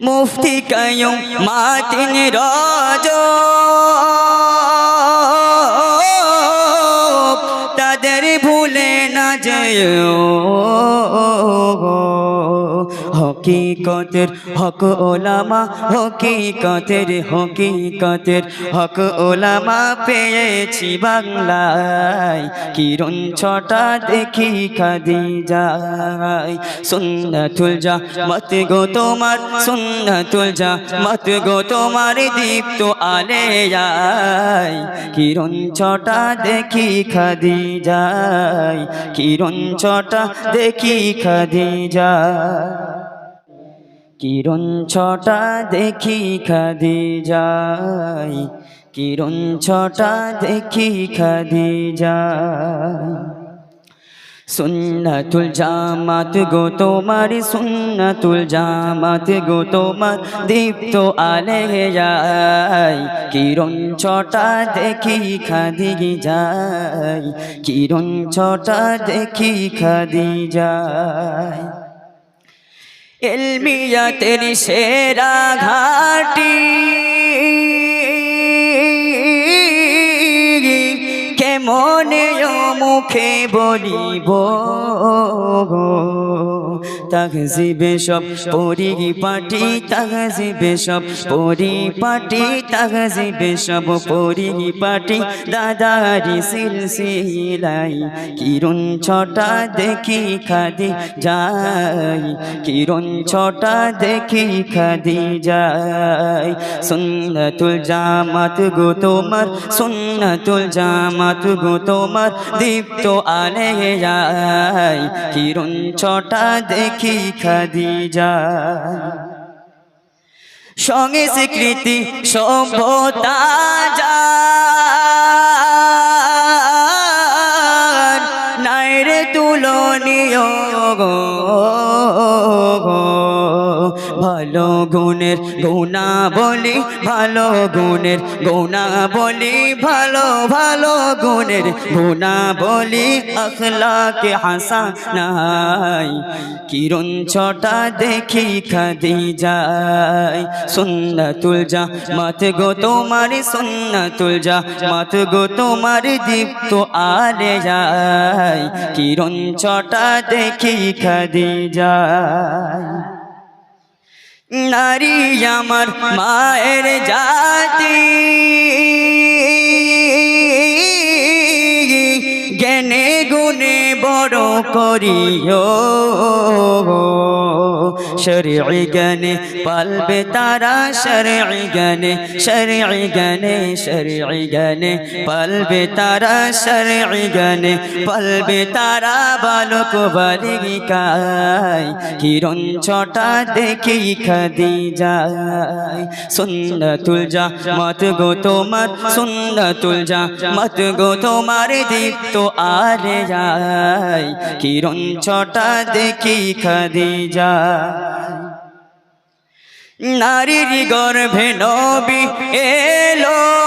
মুফতি কয়ুম মাতিন রাজ। তাদের ভুলে না যায় হকিকতের হক ওলামা, হকিকতের হকিকতের হক ওলামা পেয়েছি বাংলায়। কিরণ ছটা দেখি খাদি যায় সুন্নাতুল যা মত গো তোমার, সুন্নাতুল যা মত গো তোমার দীপ্ত আলে যায় কিরণ ছটা দেখি খাদি যায় কিরণ ছটা দেখি খাদি যায় কিরণ ছটা দেখি খাদি যায়। কিরণ ছটা দেখি খাদি যায়। সুন্নাতুল জামাত গো তোমার, সুন্নাতুল জামাত গো তোমার দীপ্ত আলে যায় কিরণ ছটা দেখি খাদি যায়। কিরণ ছটা দেখি খাদি যায়। এলমিয়াতের সেরা ঘাটি। কেমনে মুখে বলিব তাহজিবে সব, পরিপাটি তাহজিবে সব, পরিপাটি তাহজিবে সব, পরিপাটি দাদারি সিলসিলাই। কিরণ ছটা দেখি খাদি যাই কিরণ ছটা দেখি খাদি যাই সুন্নতুল জামাত গো তোমার, সুন্নতুল জামাত গো তোমার, দীপ্ত আলে যায় কিরণ ছটা দেখি খাদি সঙ্গে সংস্কৃতি সভ্যতা যার গুণের গুণা বলি, ভালো গুণের গুণা বলি, ভালো ভালো গুণের গুণা বলি, আখলাকে হাসা নাই। কিরণ ছটা দেখি খাদি যায়। সুন্নাতুল যা মত গো, তোমার সুন্নাতুল যা মত গো, তোমার দীপ্ত আলে যায়। কিরণ ছটা দেখি খাদি যায়। নারী আমার মায়ের জাতি। জ্ঞানে গুণে বড় করিও। শরী জ্ঞানে পালবে তারা শরী জ্ঞানে শরী জ্ঞানে শরী জ্ঞানে পালবে তারা শরী জ্ঞানে পালবে তারা বালক বালিকায় কিরণ ছটা দেখি খাদি যায় সুন্নতুল যা মত গো তোমার সুন্নতুল যা মত গো তোমার দীপ্ত আলে যায় কিরণ ছটা দেখি খাদি যায় নারীর গর্ভে নবী এলো।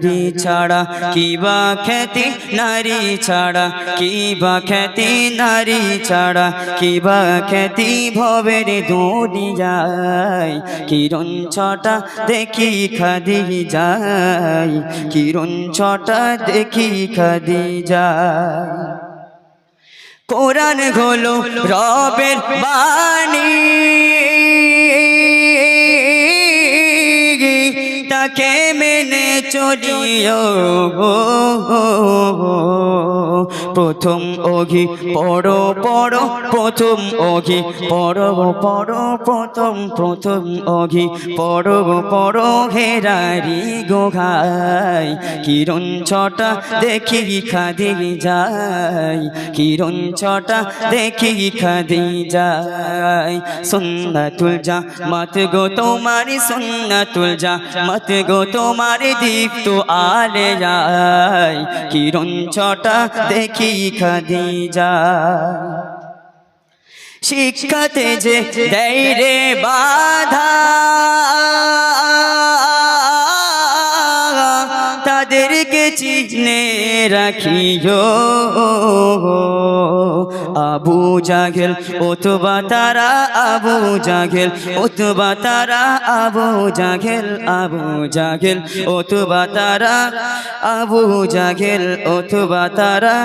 নারী ছাড়া কি বা খ্যাতি নারী ছাড়া কি বা খ্যাতি নারী ছাড়া কি বা খ্যাতি ভবের দুনিয়ায় কিরণ ছটা দেখি খাদি যায়, কিরণ ছটা দেখি খাদি যায়। কোরআন হলো রবের বাণী। চলিও প্রথম অঘি পড়ো পড়ো প্রথম অঘি পড়ো পড়ো প্রথম প্রথম অঘি পড়ো পড়ো হেরারি গোঘাই, কিরণ ছটা দেখি খাদি যায়, কিরণ ছটা দেখি খাদি যায়। সুন্নাতুল যা মত গো তোমার সুন্নাতুল যা মত গো তোমার দীপ্ত আলে যায় কিরণ ছটা দেখি খাদি যায় শিক্ষাতে যে দেয় রে বাধা। চিনে রাখিও। আবু জাগেল অথবা তারা আবু জাগেল অথবা তারা আবু জাগেল আবু জাগেল অথবা তারা আবু জাগেল অথবা তারা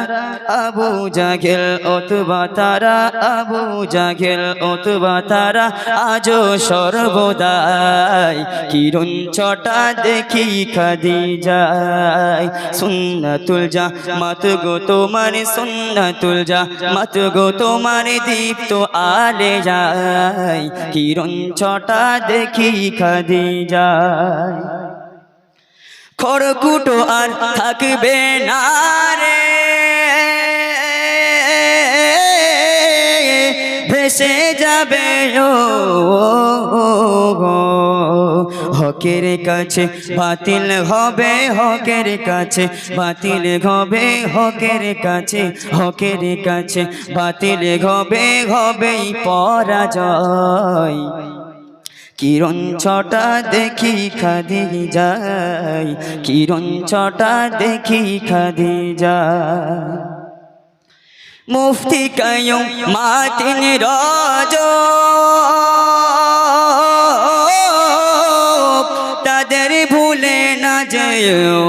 আবু জাগেল অথবা তারা আবু জাগেল অথবা তারা আজও সর্বদাই। কিরণ ছটা দেখি খাদি যায় সুন্নাতুল যা মাত গো তোমার সুন্নাতুল যা মাত গো তোমার দীপ্ত আলে যায় কিরণ ছটা দেখি খাদি যায় খড়কুটো আর থাকবে না রে। ভেসে যাবে ও হকের কাছে, বাতিল হবে হকের কাছে, বাতিল হবে হকের কাছে হকের কাছে, বাতিল হবে, হবেই পরাজয়। কিরণ ছটা দেখি খাদি যায়, কিরণ ছটা দেখি খাদি যায়। মুফতি কায়ুম মাতিন রাজ يَعْلَمُونَ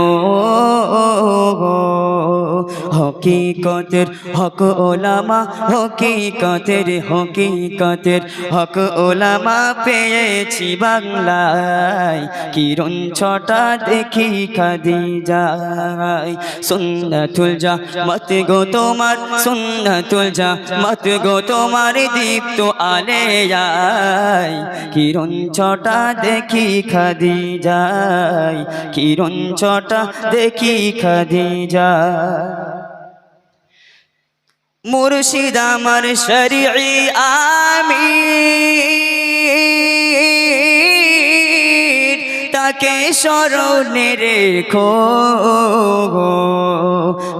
হকিকতের হক ওলামা, হকিকতের হকিকতের হক ওলামা পেয়েছি বাংলায়। কিরণ ছটা দেখি খাদি যায় সুন্নাতুল যা মত গো তোমার, সুন্নাতুল যা মত গো তোমার দীপ্ত আলে যায় কিরণ ছটা দেখি খাদি যায় কিরণ ছটা দেখি খাদি যায় মুর্শিদ আমার শরীর আমি তাকে স্মরণে রেখো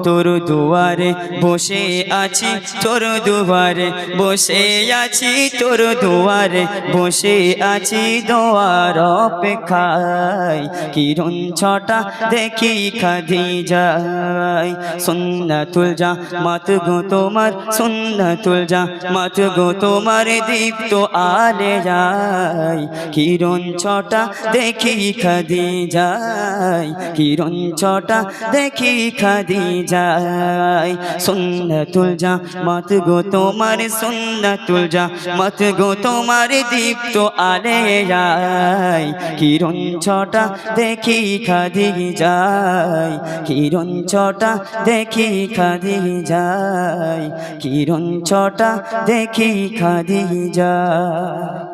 তোর দুয়ারে বসে আছি, তোর দুয়ারে বসে আছি, তোর দুয়ারে বসে আছি দোয়ার অপেক্ষায়। কিরণ ছটা দেখি খাদি যায়। সুন্নাতুল যা মাত গো তোমার, সুন্নাতুল যা মাত গো তোমার দীপ্ত আলে যায়। কিরণ ছটা দেখি খাদি যায় কিরণ ছটা দেখি খাদি যায়। সুন্নাতুল যা মত গো, তোমার সুন্নাতুল যা মত গো, তোমার দীপ্ত আলে যায় কিরণ ছটা দেখি খাদি যায় কিরণ ছটা দেখি খাদি যায়। কিরণ ছটা দেখি খাদি যায়।